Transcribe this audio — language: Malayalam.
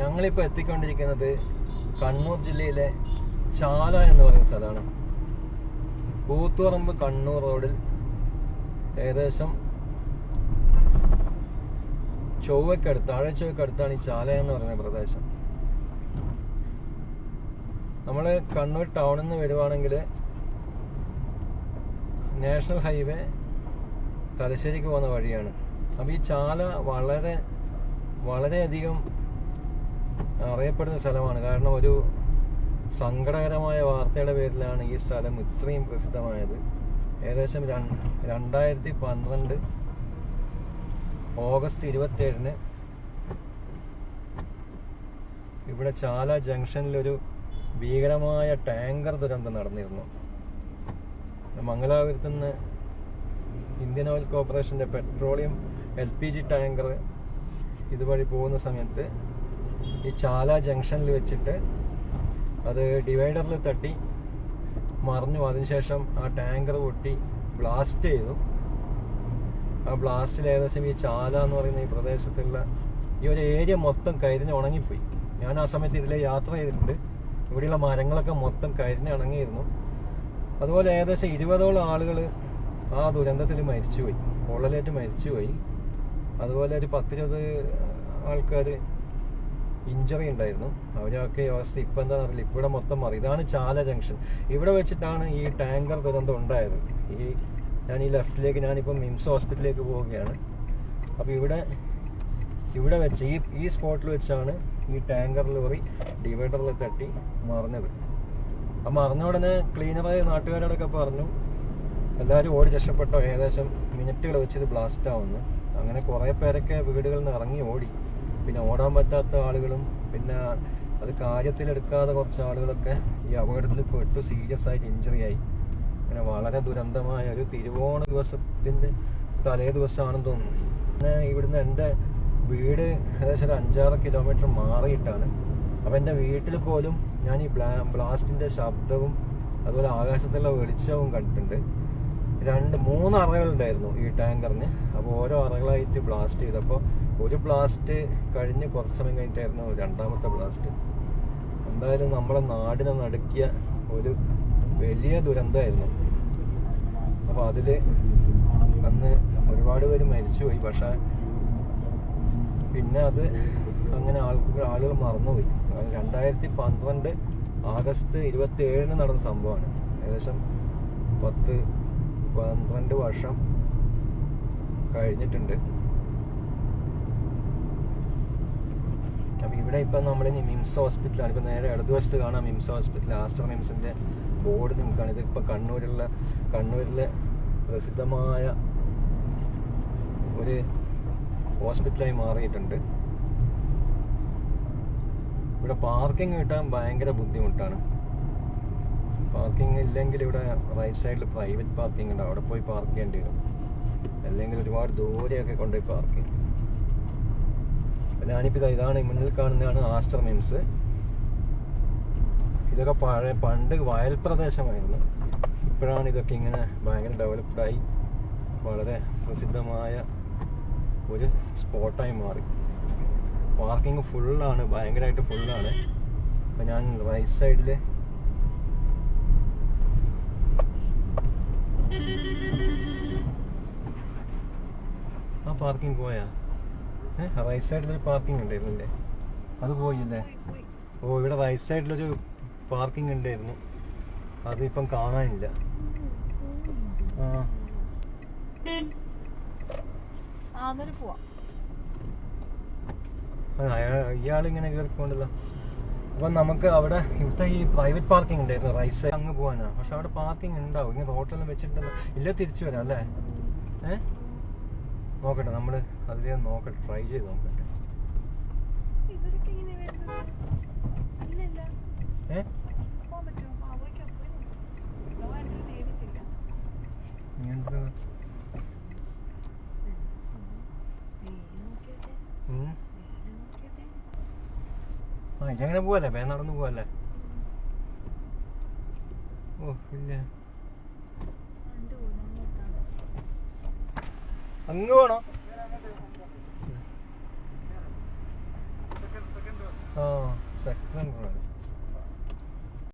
ഞങ്ങളിപ്പോൾ എത്തിക്കൊണ്ടിരിക്കുന്നത് കണ്ണൂർ ജില്ലയിലെ ചാല എന്ന് പറയുന്ന സ്ഥലമാണ്. കൂത്തുപറമ്പ് കണ്ണൂർ റോഡിൽ ഏകദേശം ചൊവ്വക്കടുത്ത് താഴെ ചൊവ്വക്കടുത്താണ് ഈ ചാല എന്ന് പറയുന്ന പ്രദേശം. നമ്മൾ കണ്ണൂർ ടൗണിൽ നിന്ന് വരുവാണെങ്കിൽ നാഷണൽ ഹൈവേ തലശ്ശേരിക്ക് പോകുന്ന വഴിയാണ്. അപ്പോൾ ഈ ചാല വളരെ വളരെയധികം അറിയപ്പെടുന്ന സ്ഥലമാണ്. കാരണം ഒരു സങ്കടകരമായ വാർത്തയുടെ പേരിലാണ് ഈ സ്ഥലം ഇത്രയും പ്രസിദ്ധമായത്. ഏകദേശം രണ്ടായിരത്തി പന്ത്രണ്ട് ഓഗസ്റ്റ് ഇരുപത്തേഴിന് ഇവിടെ ചാല ജംഗ്ഷനിൽ ഒരു ഭീകരമായ ടാങ്കർ ദുരന്തം നടന്നിരുന്നു. മംഗലാപുരത്ത് നിന്ന് ഇന്ത്യൻ ഓയിൽ കോർപ്പറേഷന്റെ petroleum L P G tanker ഇതുവഴി പോകുന്ന സമയത്ത് ഈ ചാല ജംഗ്ഷനിൽ വെച്ചിട്ട് അത് ഡിവൈഡറിൽ തട്ടി മറിഞ്ഞു. അതിനുശേഷം ആ ടാങ്കർ പൊട്ടി ബ്ലാസ്റ്റ് ചെയ്തു. ആ ബ്ലാസ്റ്റിൽ ഏകദേശം ഈ ചാല എന്ന് പറയുന്ന ഈ പ്രദേശത്തുള്ള ഈ ഒരു ഏരിയ മൊത്തം കരിഞ്ഞ് ഉണങ്ങിപ്പോയി. ഞാൻ ആ സമയത്ത് ഇതിലെ യാത്ര ചെയ്തിട്ടുണ്ട്. ഇവിടെയുള്ള മരങ്ങളൊക്കെ മൊത്തം കരിഞ്ഞ് ഉണങ്ങിയിരുന്നു. അതുപോലെ ഏകദേശം ഇരുപതോളം ആളുകൾ ആ ദുരന്തത്തിൽ മരിച്ചുപോയി. പൊള്ളലേറ്റ് മരിച്ചുപോയി. അതുപോലെ ഒരു പത്തിരുപത് ആൾക്കാർ ഇഞ്ചറി ഉണ്ടായിരുന്നു. അവരൊക്കെ അവസ്ഥ ഇപ്പം എന്താണെന്ന് അറിയില്ല. ഇവിടെ മൊത്തം മാറി. ഇതാണ് ചാല ജംഗ്ഷൻ ഇവിടെ വെച്ചിട്ടാണ് ഈ ടാങ്കർ ദുരന്തം ഉണ്ടായത്. ഈ ഞാൻ ഈ ലെഫ്റ്റിലേക്ക് ഞാനിപ്പം മിംസ് ഹോസ്പിറ്റലിലേക്ക് പോവുകയാണ്. അപ്പോൾ ഇവിടെ ഇവിടെ വെച്ച് ഈ ഈ സ്പോട്ടിൽ വെച്ചാണ് ഈ ടാങ്കർ ലോറി ഡിവൈഡറിൽ തട്ടി മറിഞ്ഞത്. ആ മറിഞ്ഞ ഉടനെ ക്ലീനറായ നാട്ടുകാരോടൊക്കെ പറഞ്ഞു എല്ലാവരും ഓടി രക്ഷപ്പെട്ടോ. ഏകദേശം മിനിറ്റുകൾ വെച്ച് ഇത് ബ്ലാസ്റ്റ് ആവുന്നു. അങ്ങനെ കുറേ പേരൊക്കെ വീടുകളിൽ നിന്ന് ഇറങ്ങി ഓടി. പിന്നെ ഓടാൻ പറ്റാത്ത ആളുകളും പിന്നെ അത് കാര്യത്തിലെടുക്കാതെ കുറച്ച് ആളുകളൊക്കെ ഈ അപകടത്തിൽ പെട്ടു സീരിയസ് ആയിട്ട് ഇഞ്ചറി ആയി. അങ്ങനെ വളരെ ദുരന്തമായ ഒരു തിരുവോണ ദിവസത്തിന്റെ തലേ ദിവസമാണെന്ന് തോന്നുന്നു. പിന്നെ ഇവിടുന്ന് എന്റെ വീട് ഏകദേശം ഒരു അഞ്ചാറ് കിലോമീറ്റർ മാറിയിട്ടാണ്. അപ്പം എന്റെ വീട്ടിൽ പോലും ഞാൻ ഈ ബ്ലാ ബ്ലാസ്റ്റിന്റെ ശബ്ദവും അതുപോലെ ആകാശത്തുള്ള വെളിച്ചവും കണ്ടിട്ടുണ്ട്. രണ്ട് മൂന്ന് അറകളുണ്ടായിരുന്നു ഈ ടാങ്കറിന്. അപ്പോൾ ഓരോ അറകളായിട്ട് ബ്ലാസ്റ്റ് ചെയ്തപ്പോൾ ഒരു ബ്ലാസ്റ്റ് കഴിഞ്ഞ് കുറച്ച് സമയം കഴിഞ്ഞിട്ടായിരുന്നു രണ്ടാമത്തെ ബ്ലാസ്റ്റ് എന്തായാലും നമ്മളെ നാടിനെ നടുക്കിയ ഒരു വലിയ ദുരന്തമായിരുന്നു. അപ്പോൾ അതിൽ അന്ന് ഒരുപാട് പേര് മരിച്ചുപോയി. പക്ഷേ പിന്നെ അത് അങ്ങനെ ആൾക്ക് ആളുകൾ മറന്നുപോയി. രണ്ടായിരത്തി പന്ത്രണ്ട് ആഗസ്റ്റ് ഇരുപത്തി ഏഴിന് നടന്ന സംഭവമാണ്. ഏകദേശം പത്ത് പന്ത്രണ്ട് വർഷം കഴിഞ്ഞിട്ടുണ്ട് അപ്പൊ ഇവിടെ ഇപ്പം നമ്മൾ ഇനി മിംസ് ഹോസ്പിറ്റലാണ് ഇപ്പം നേരെ ഇടതുവശത്ത് കാണാം മിംസ് ഹോസ്പിറ്റൽ ആസ്റ്റർ മിംസിന്റെ ബോർഡ് നിൽക്കുകയാണ് ഇത് ഇപ്പൊ കണ്ണൂരിലുള്ള കണ്ണൂരിലെ പ്രസിദ്ധമായ ഒരു ഹോസ്പിറ്റലായി മാറിയിട്ടുണ്ട്. ഇവിടെ പാർക്കിംഗ് കിട്ടാൻ ഭയങ്കര ബുദ്ധിമുട്ടാണ്. പാർക്കിംഗ് ഇല്ലെങ്കിൽ ഇവിടെ റൈറ്റ് സൈഡിൽ പ്രൈവറ്റ് പാർക്കിംഗ് ഉണ്ട്. അവിടെ പോയി പാർക്ക് ചെയ്യേണ്ടി വരും. അല്ലെങ്കിൽ ഒരുപാട് ദൂരെയൊക്കെ കൊണ്ടുപോയി പാർക്ക് ചെയ്യും. ഞാനിപ്പോൾ ഇതാ ഇതാണ് മുന്നിൽ കാണുന്നതാണ് ആസ്റ്റർ മീൻസ് ഇതൊക്കെ പഴയ പണ്ട് വയൽ പ്രദേശമായിരുന്നു. ഇപ്പോഴാണ് ഇതൊക്കെ ഇങ്ങനെ ഭയങ്കര ഡെവലപ്ഡായി. വളരെ പ്രസിദ്ധമായ ഒരു സ്പോട്ടായി മാറി. പാർക്കിംഗ് ഫുള്ളാണ് ഭയങ്കരമായിട്ട് ഫുള്ളാണ്. അപ്പം ഞാൻ റൈറ്റ് സൈഡിൽ ആ പാർക്കിംഗ് പോയാ? റൈറ്റ് സൈഡിൽ ഒരു പാർക്കിംഗ് ഉണ്ടായിരുന്നില്ലേ അത് പോയില്ലേ? ഓ ഇവിടെ റൈറ്റ് സൈഡിലൊരു പാർക്കിംഗ് ഉണ്ടായിരുന്നു. അതിപ്പം കാണാനില്ല. ഇയാളിങ്ങനെ കയറിക്കൊണ്ടല്ലോ അപ്പം നമുക്ക് അവിടെ ഇവിടുത്തെ ഈ പ്രൈവറ്റ് പാർക്കിംഗ് ഉണ്ടായിരുന്നു റൈറ്റ് സൈഡ് അങ്ങ് പോകാനാണ് പക്ഷെ അവിടെ പാർക്കിംഗ് ഉണ്ടാവും. ഇങ്ങനെ റോട്ടിലെല്ലാം വെച്ചിട്ടുണ്ടല്ലോ ഇല്ല തിരിച്ചു വരാം അല്ലേ? ഏ? നോക്കട്ടെ നമ്മൾ അതിലേ നോക്കട്ടെ ട്രൈ ചെയ്ത് നോക്കട്ടെ. ആ ഇങ്ങനെ പോവല്ലേ? വേ നടന്നു പോവല്ലേ? ഓ ഇല്ല. അങ്ങ് വേണോ. ആ സെക്ടർ